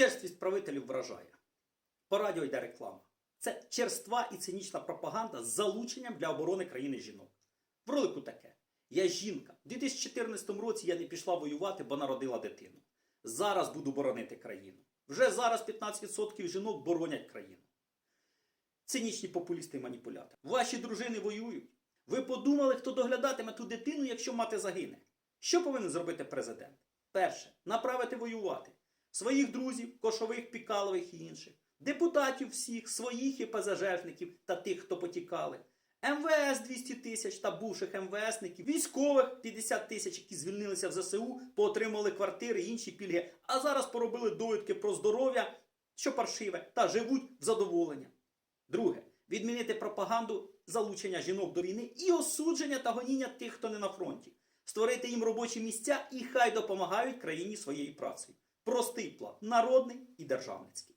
Черствість правителів вражає. По радіо йде реклама. Це черства і цинічна пропаганда з залученням для оборони країни жінок. В ролику таке. Я жінка. У 2014 році я не пішла воювати, бо народила дитину. Зараз буду боронити країну. Вже зараз 15% жінок боронять країну. Цинічні популісти і маніпулятори. Ваші дружини воюють. Ви подумали, хто доглядатиме ту дитину, якщо мати загине? Що повинен зробити президент? Перше, направити воювати своїх друзів, кошових, пікалових і інших, депутатів всіх, своїх і ПЗЖників та тих, хто потікали, МВС 200 тисяч та бувших МВСників, військових 50 тисяч, які звільнилися в ЗСУ, поотримали квартири і інші пільги, а зараз поробили довідки про здоров'я, що паршиве, та живуть в задоволення. Друге, відмінити пропаганду залучення жінок до війни і осудження та гоніння тих, хто не на фронті, створити їм робочі місця і хай допомагають країні своєю працею. Простий план, народний і державницький.